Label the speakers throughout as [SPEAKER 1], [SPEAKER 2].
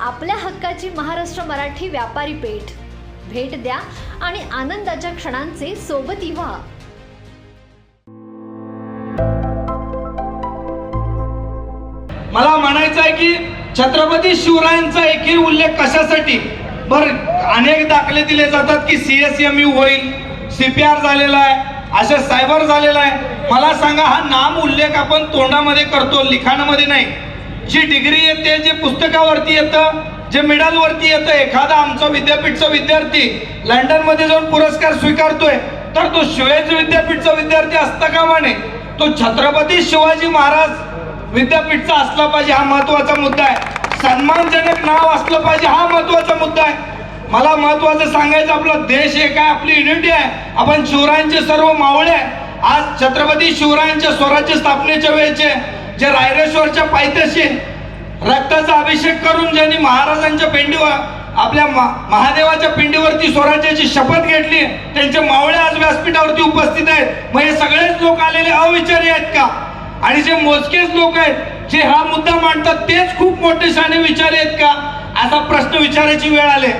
[SPEAKER 1] आपल्या हक्काची महाराष्ट्र मराठी व्यापारी पेठ. भेट द्या आणि आनंदाच्या क्षणांचे सोबती व्हा
[SPEAKER 2] मला म्हणायचं आहे की छत्रपती शिवरायांचा एकही उल्लेख कशासाठी? बर अनेक दाखले दिले जातात की सी एस एम यू होईल सीपीआर झालेला आहे असे सायबर झालेला आहे. मला सांगा हा नाम उल्लेख आपण तोंडामध्ये करतो लिखाणामध्ये नाही. जी डिग्री येते जे पुस्तकावरती येतं जे medal वरती येतं एखादा आमचा विद्यापीठचा विद्यार्थी लंडनमध्ये जाऊन पुरस्कार स्वीकारतोय तर तो शिवाजी विद्यापीठचा विद्यार्थी असता कामा नये तो छत्रपती शिवाजी महाराज विद्यापीठचा असला पाहिजे हा महत्त्वाचा मुद्दा आहे. सन्मानजनक नाव असलं पाहिजे हा महत्त्वाचा मुद्दा आहे. मला महत्वाचं सांगायचं आपला देश एक आहे आपली युनिटी आहे. आपण शिवरायांचे सर्व मावळे आहे. आज छत्रपती शिवरायांच्या स्वराज्य स्थापनेच्या वेळेचे जे रायरेश्वरच्या पायथ्याशी रक्ताचा अभिषेक करून ज्यांनी महाराजांच्या पिंडीवर आपल्या मा- महादेवाच्या पिंडीवरती स्वराज्याची शपथ घेतली त्यांचे मावळे आज व्यासपीठावरती उपस्थित आहेत. मग हे सगळेच लोक आलेले अविचारी आहेत का? आणि जे मोजकेच लोक आहेत जे हा मुद्दा मांडतात तेच खूप मोठे शाने विचारी आहेत का? असा प्रश्न विचारायची वेळ आले.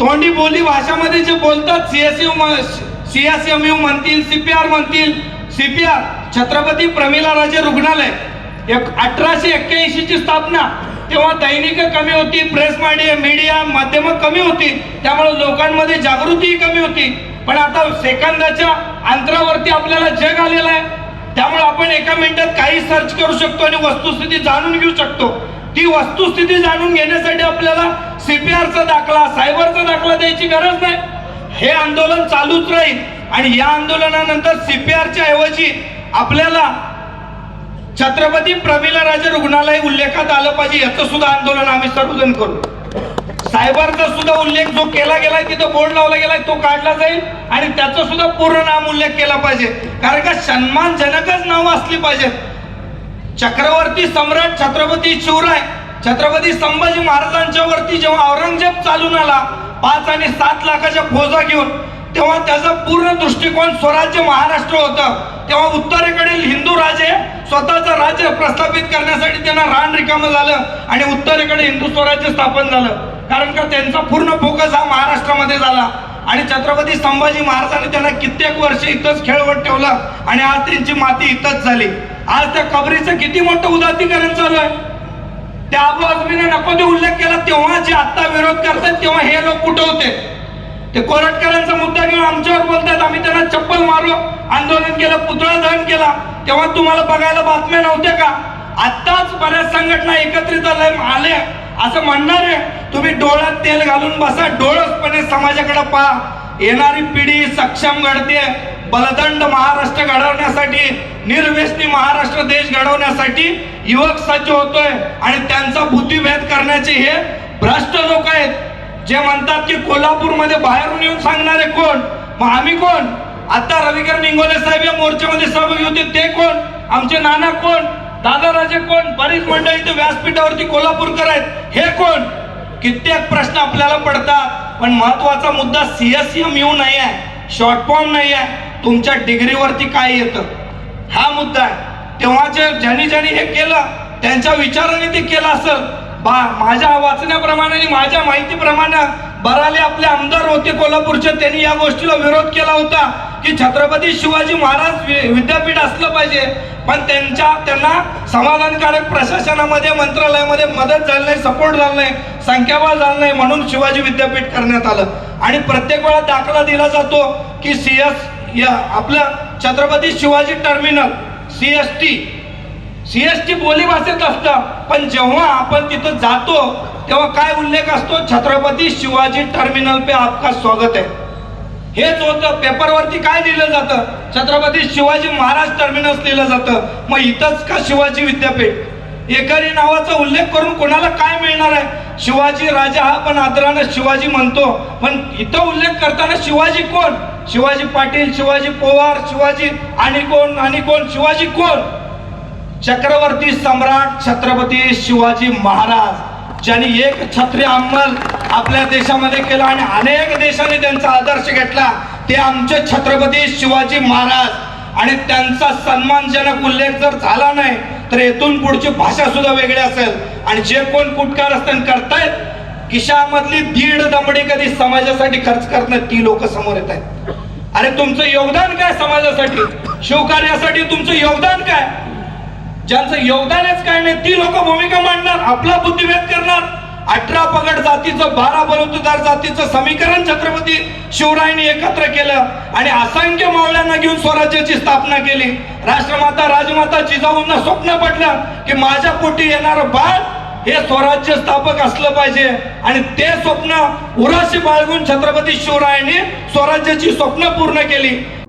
[SPEAKER 2] तोंडी बोली भाषामध्ये जे बोलतात सीएसयू सीएसएमयू म्हणतील सीपीआर म्हणतील सीपीआर छत्रपती प्रमिला राजे रुग्णालय. एक अठराशे एक्क्याऐंशी ची स्थापना. तेव्हा दैनिक कमी होती प्रेस मीडिया मीडिया माध्यम कमी होती. त्यामुळे लोकांमध्ये जागृतीही कमी होती. पण आता सेकंदाच्या अंतरावरती आपल्याला जग आलेलं आहे. त्यामुळे आपण एका मिनिटात काही सर्च करू शकतो आणि वस्तुस्थिती जाणून घेऊ शकतो. ती वस्तुस्थिती जाणून घेण्यासाठी आपल्याला सीपीआरचा दाखला सायबरचा दाखला द्यायची गरज नाही. हे आंदोलन चालूच राहील. आणि या आंदोलनानंतर सीपीआरच्या ऐवजी आपल्याला छत्रपती प्रमिला राजे रुग्णालय उल्लेखात आलं पाहिजे याचं सुद्धा आंदोलन आम्ही सर्वजण करू. सायबरचा सुद्धा उल्लेख जो केला गेलाय तिथं बोर्ड लावला गेलाय तो काढला जाईल आणि त्याचं सुद्धा पूर्ण नाम उल्लेख केला पाहिजे. कारण का सन्मानजनकच नाव असली पाहिजेत. चक्रवर्ती सम्राट छत्रपती शिवराय छत्रपती संभाजी महाराजांच्या वरती जेव्हा औरंगजेब चालून आला पाच आणि सात लाखाच्या फौजा घेऊन तेव्हा त्याचा पूर्ण दृष्टिकोन स्वराज्य महाराष्ट्र होतं. तेव्हा उत्तरेकडील हिंदू राजे स्वतःचं राज्य प्रस्थापित करण्यासाठी त्यांना रान रिकामं झालं आणि उत्तरेकडे हिंदू स्वराज्य स्थापन झालं. कारण का त्यांचा पूर्ण फोकस हा महाराष्ट्रामध्ये झाला. आणि छत्रपती संभाजी महाराजांनी त्यांना कित्येक वर्ष इथंच खेळवत ठेवलं आणि आज त्यांची माती इथंच झाली. आज त्या कबरीचं किती मोठं उदातीकरण चालू आहे? त्या अबू नको ते उल्लेख केला तेव्हा जे आता विरोध करतात तेव्हा हे लोक कुठे होते? ते कोरटकरांचा मुद्दा घेऊन आमच्यावर बोलतात आम्ही त्यांना चप्पल मारलो आंदोलन केलं पुतळा दहन केला. तेव्हा तुम्हाला बघायला बातम्या नव्हत्या का? आत्ताच बऱ्याच संघटना एकत्रित आले आले असं म्हणणार आहे तुम्ही डोळ्यात तेल घालून बसा डोळसपणे समाजाकडे पहा. येणारी पिढी सक्षम घडते. बलदंड महाराष्ट्र घडवण्यासाठी निर्व्यसनी महाराष्ट्र देश घडवण्यासाठी युवक सज्ज होतोय आणि त्यांचा बुद्धिभेद करण्याचे हे भ्रष्ट लोक आहेत. जे म्हणतात की कोल्हापूरमध्ये बाहेरून येऊन सांगणारे कोण? मग आम्ही कोण? आता रविकर निंगोले साहेब या मोर्चामध्ये सहभागी होते ते कोण? आमचे नाना कोण? दादाराजे कोण? बरीच मंडळी इथे व्यासपीठावरती कोल्हापूरकर आहेत हे कोण? कित्येक प्रश्न आपल्याला पडतात पण महत्त्वाचा मुद्दा सीएसएम येऊ नाही आहे शॉर्ट फॉर्म नाही आहे. तुमच्या डिग्रीवरती काय येतं? हा मुद्दा आहे. तेव्हाचे ज्यांनी ज्यांनी हे केलं त्यांच्या विचाराने ते केलं असेल. बा माझ्या वाचण्याप्रमाणे आणि माझ्या माहितीप्रमाणे बराले आपले आमदार होते कोल्हापूरचे त्यांनी या गोष्टीला विरोध केला होता की छत्रपती शिवाजी महाराज वि- विद्यापीठ असलं पाहिजे. पण त्यांच्या त्यांना समाधानकारक प्रशासनामध्ये मंत्रालयामध्ये मदत झाली नाही सपोर्ट झाला नाही संख्याबळ झालं नाही म्हणून शिवाजी विद्यापीठ करण्यात आलं. आणि प्रत्येक वेळा दाखला दिला जातो की सी एस या आपलं Chhatrapati Shivaji terminal C S T C S बोली भाषेत असतं पण जेव्हा आपण तिथं जातो तेव्हा काय उल्लेख असतो? छत्रपती शिवाजी टर्मिनल पे आपका स्वागत आहे हेच होतं पेपरवरती काय लिहिलं जातं? छत्रपती शिवाजी महाराज टर्मिनस लिहिलं जातं. मग इथंच का शिवाजी विद्यापीठ? एकरी नावाचा उल्लेख करून कोणाला काय मिळणार आहे? शिवाजी राजा हा पण आदरानं शिवाजी म्हणतो. पण इथं उल्लेख करताना शिवाजी कोण? शिवाजी पाटील शिवाजी पवार शिवाजी आणि कोण आणि कोण? शिवाजी कोण? चक्रवर्ती सम्राट छत्रपती शिवाजी महाराज ज्यांनी एक छत्री अंमल आपल्या देशामध्ये केला आणि अनेक देशांनी त्यांचा आदर्श घेतला. ते आमचे छत्रपती शिवाजी महाराज. आणि त्यांचा सन्मानजनक उल्लेख जर झाला नाही तर येथून पुढची भाषा सुद्धा वेगळी असेल. आणि जे कोण कुटकार असताना करतायत किशामधली दीड दमडी कधी समाजासाठी खर्च करत ती लोक समोर येत आहेत अरे तुमचं योगदान काय समाजासाठी? शिवकार्यासाठी तुमचं योगदान काय? ज्यांचं योगदानच काय नाही ती लोक भूमिका मांडणार आपला बुद्धिभेद करणार. अठरा पगड जातीचं बारा बलुतदार जातीचं समीकरण छत्रपती शिवरायांनी एकत्र केलं आणि असंख्य मावळ्यांना घेऊन स्वराज्याची स्थापना केली. राष्ट्रमाता राजमाता जिजाऊंना स्वप्न पडलं की माझ्या पोटी येणारं बाळ हे स्वराज्य स्थापक असलं पाहिजे. आणि ते स्वप्न उराशी बाळगून छत्रपती शिवरायांनी स्वराज्याची स्वप्न पूर्ण केली.